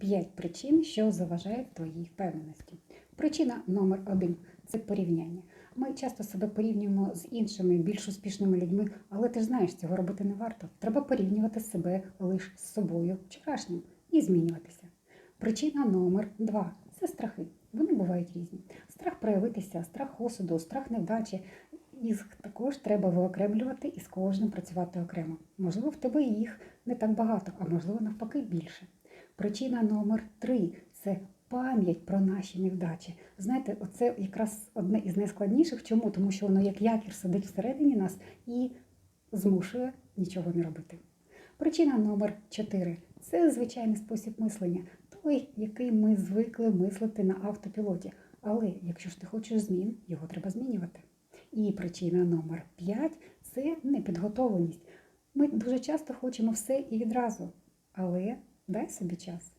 5 причин, що заважають твоїй впевненості. Причина номер один це порівняння. Ми часто себе порівнюємо з іншими більш успішними людьми, але ти ж знаєш, цього робити не варто. Треба порівнювати себе лише з собою вчорашнім і змінюватися. Причина номер два це страхи. Вони бувають різні. Страх проявитися, страх осуду, страх невдачі. Їх також треба виокремлювати і з кожним працювати окремо. Можливо, в тебе їх не так багато, а можливо, навпаки, більше. Причина номер три це пам'ять про наші невдачі. Знаєте, оце якраз одне із найскладніших. Чому? Тому що воно як якір сидить всередині нас і змушує нічого не робити. Причина номер 4 це звичайний спосіб мислення, той, який ми звикли мислити на автопілоті. Але якщо ж ти хочеш змін, його треба змінювати. І причина номер 5 це непідготовленість. Ми дуже часто хочемо все і відразу, але дай собі час.